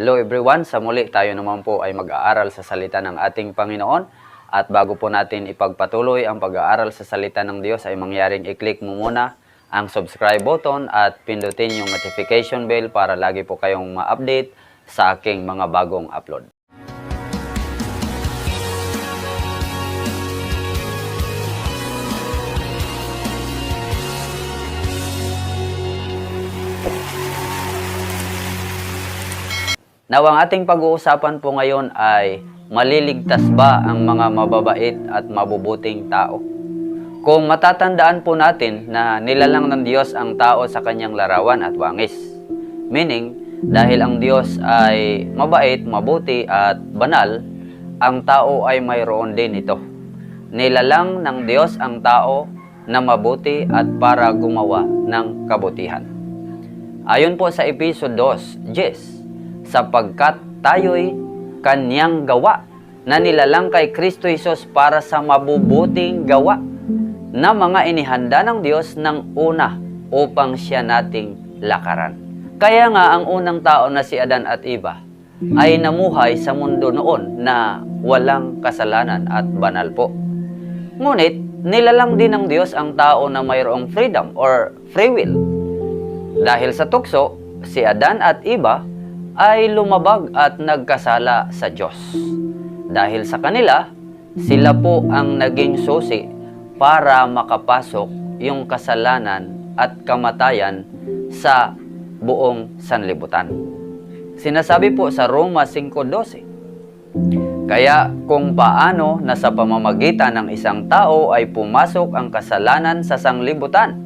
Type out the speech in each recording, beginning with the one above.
Hello everyone, sa muli tayo naman po ay mag-aaral sa salita ng ating Panginoon. At bago po natin ipagpatuloy ang pag-aaral sa salita ng Diyos ay mangyaring i-click mo muna ang subscribe button at pindutin yung notification bell para lagi po kayong ma-update sa aking mga bagong upload. Now, ang ating pag-uusapan po ngayon ay maliligtas ba ang mga mababait at mabubuting tao? Kung matatandaan po natin na nilalang ng Diyos ang tao sa kanyang larawan at wangis. Meaning, dahil ang Diyos ay mabait, mabuti at banal, ang tao ay mayroon din ito. Nilalang ng Diyos ang tao na mabuti at para gumawa ng kabutihan. Ayon po sa Episode 2, Yes, sapagkat tayo'y kanyang gawa na nilalang kay Kristo Jesus para sa mabubuting gawa na mga inihanda ng Diyos ng una upang siya nating lakaran. Kaya nga ang unang tao na si Adan at Eva ay namuhay sa mundo noon na walang kasalanan at banal po. Ngunit, nilalang din ng Diyos ang tao na mayroong freedom or free will. Dahil sa tukso, si Adan at Eva ay lumabag at nagkasala sa Diyos. Dahil sa kanila, sila po ang naging susi para makapasok yung kasalanan at kamatayan sa buong sanlibutan. Sinasabi po sa Roma 5.12, Kaya kung paano na sa pamamagitan ng isang tao ay pumasok ang kasalanan sa sanglibutan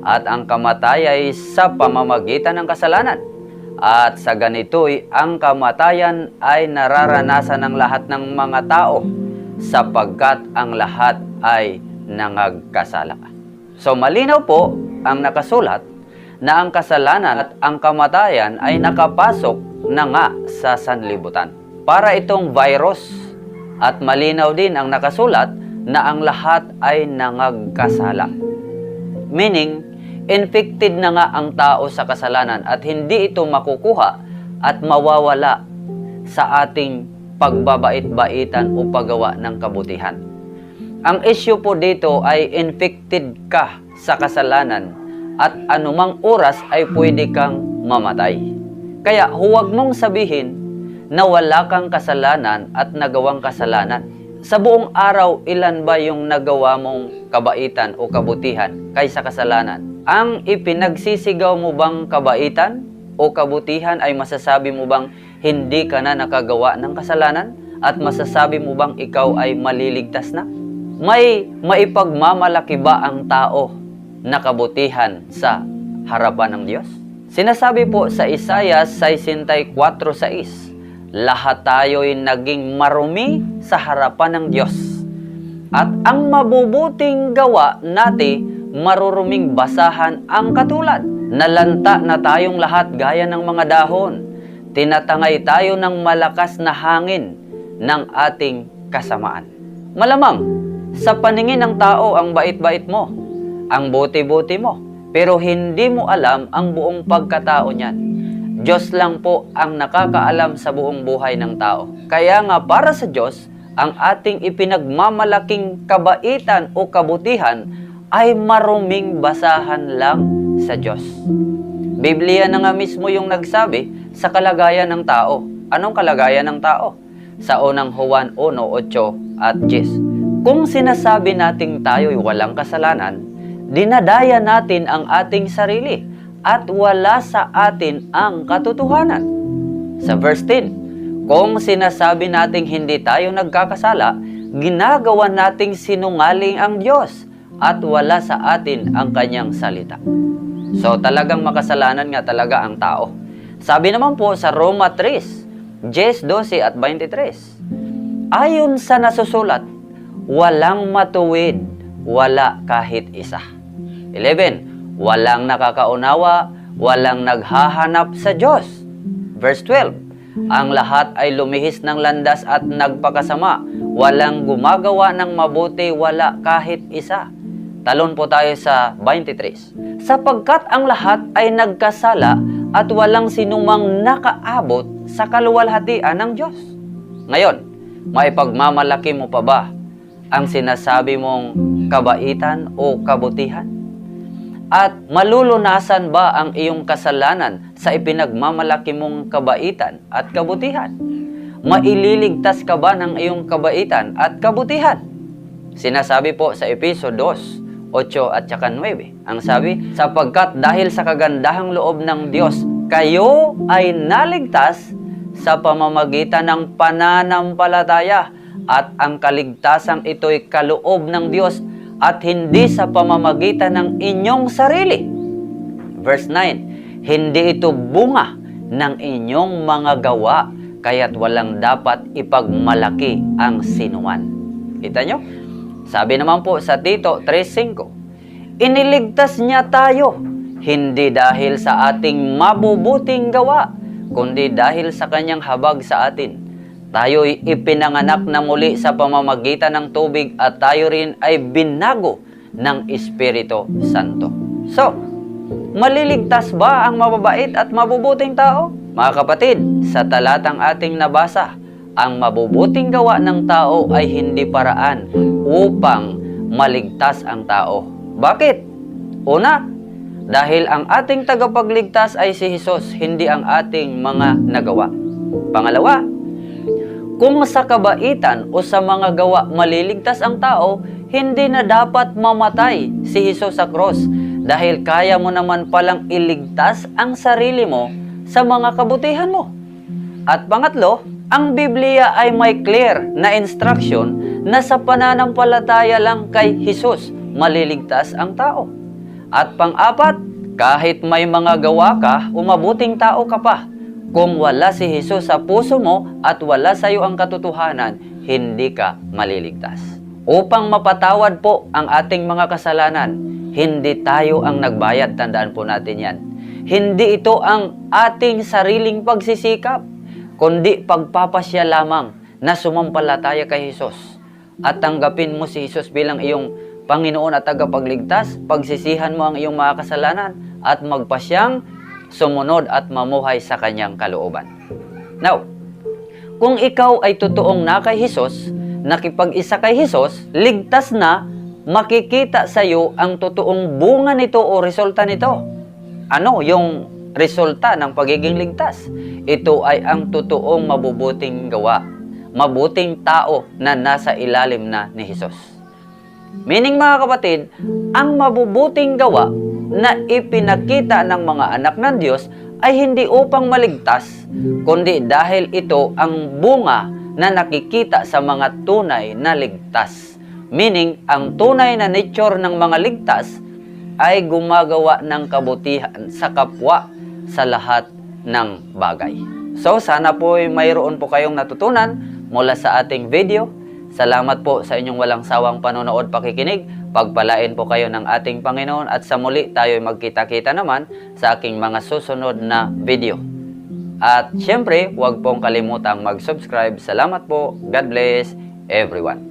at ang kamatay ay sa pamamagitan ng kasalanan, at sa ganito'y ang kamatayan ay nararanasan ng lahat ng mga tao sapagkat ang lahat ay nangagkasala. So malinaw po ang nakasulat na ang kasalanan at ang kamatayan ay nakapasok na nga sa sanlibutan. Para itong virus at malinaw din ang nakasulat na ang lahat ay nangagkasala. Meaning, infected na nga ang tao sa kasalanan at hindi ito makukuha at mawawala sa ating pagbabait-baitan o paggawa ng kabutihan. Ang issue po dito ay infected ka sa kasalanan at anumang oras ay pwede kang mamatay. Kaya huwag mong sabihin na wala kang kasalanan at nagawang kasalanan. Sa buong araw, ilan ba yung nagawa mong kabaitan o kabutihan kaysa kasalanan? Ang ipinagsisigaw mo bang kabaitan o kabutihan ay masasabi mo bang hindi ka na nakagawa ng kasalanan? At masasabi mo bang ikaw ay maliligtas na? May maipagmamalaki ba ang tao na kabutihan sa harapan ng Diyos? Sinasabi po sa Isaiah 64.6, Lahat tayo'y naging marumi sa harapan ng Diyos. At ang mabubuting gawa natin maruruming basahan ang katulad. Nalanta na tayong lahat gaya ng mga dahon. Tinatangay tayo ng malakas na hangin ng ating kasamaan. Malamang, sa paningin ng tao ang bait-bait mo, ang buti-buti mo, pero hindi mo alam ang buong pagkatao niyan. Diyos lang po ang nakakaalam sa buong buhay ng tao. Kaya nga para sa Diyos, ang ating ipinagmamalaking kabaitan o kabutihan ay maruming basahan lang sa Diyos. Biblia na nga mismo yung nagsabi sa kalagayan ng tao. Anong kalagayan ng tao? Sa unang Juan 1:8 at 10. Kung sinasabi nating tayo'y walang kasalanan, dinadaya natin ang ating sarili at wala sa atin ang katotohanan. Sa verse 10, kung sinasabi nating hindi tayo nagkakasala, ginagawa nating sinungaling ang Diyos at wala sa atin ang kanyang salita. So talagang makasalanan nga talaga ang tao. Sabi naman po sa Roma 3, 10, 12 at 23. Ayon sa nasusulat, walang matuwid, wala kahit isa. 11. Walang nakakaunawa, walang naghahanap sa Diyos. Verse 12. Ang lahat ay lumihis ng landas at nagpakasama. Walang gumagawa ng mabuti, wala kahit isa. Talon po tayo sa 23. Sapagkat ang lahat ay nagkasala at walang sinumang nakaabot sa kaluwalhatian ng Diyos. Ngayon, maipagmamalaki mo pa ba ang sinasabi mong kabaitan o kabutihan? At malulunasan ba ang iyong kasalanan sa ipinagmamalaki mong kabaitan at kabutihan? Maililigtas ka ba ng iyong kabaitan at kabutihan? Sinasabi po sa Episo 2, 8 at saka 9. Ang sabi, sapagkat dahil sa kagandahang loob ng Diyos, kayo ay naligtas sa pamamagitan ng pananampalataya at ang kaligtasang ito'y kaloob ng Diyos at hindi sa pamamagitan ng inyong sarili. Verse 9, Hindi ito bunga ng inyong mga gawa, kaya't walang dapat ipagmalaki ang sinuman. Kita nyo? Sabi naman po sa Tito 3.5, Iniligtas niya tayo, hindi dahil sa ating mabubuting gawa, kundi dahil sa kanyang habag sa atin. Tayo'y ipinanganak na muli sa pamamagitan ng tubig at tayo rin ay binago ng Espiritu Santo. So, maliligtas ba ang mababait at mabubuting tao? Mga kapatid, sa talatang ating nabasa, ang mabubuting gawa ng tao ay hindi paraan upang maligtas ang tao. Bakit? Una, dahil ang ating tagapagligtas ay si Jesus, hindi ang ating mga nagawa. Pangalawa, kung sa kabaitan o sa mga gawa maliligtas ang tao, hindi na dapat mamatay si Jesus sa cross dahil kaya mo naman palang iligtas ang sarili mo sa mga kabutihan mo. At pangatlo, ang Biblia ay may clear na instruction na sa pananampalataya lang kay Jesus maliligtas ang tao. At pang-apat, kahit may mga gawa ka o mabuting tao ka pa, kung wala si Jesus sa puso mo at wala sa iyo ang katotohanan, hindi ka maliligtas. Upang mapatawad po ang ating mga kasalanan, hindi tayo ang nagbayad, tandaan po natin yan. Hindi ito ang ating sariling pagsisikap, kundi pagpapasya lamang na sumampalataya kay Jesus at tanggapin mo si Jesus bilang iyong Panginoon at tagapagligtas, pagsisihan mo ang iyong mga kasalanan at magpasyang sumunod at mamuhay sa kanyang kalooban. Now, kung ikaw ay totoong na kay Jesus, nakipag-isa kay Jesus, ligtas na, makikita sa iyo ang totoong bunga nito o resulta nito. Ano yung resulta ng pagiging ligtas? Ito ay ang totoong mabubuting gawa, mabuting tao na nasa ilalim na ni Jesus. Meaning mga kapatid, ang mabubuting gawa na ipinakita ng mga anak ng Diyos ay hindi upang maligtas, kundi dahil ito ang bunga na nakikita sa mga tunay na ligtas. Meaning, ang tunay na nature ng mga ligtas ay gumagawa ng kabutihan sa kapwa sa lahat ng bagay. So, sana po ay mayroon po kayong natutunan mula sa ating video. Salamat po sa inyong walang sawang panonood pakikinig. Pagpalain po kayo ng ating Panginoon at sa muli tayo magkita-kita naman sa aking mga susunod na video. At syempre, huwag pong kalimutang mag-subscribe. Salamat po. God bless everyone.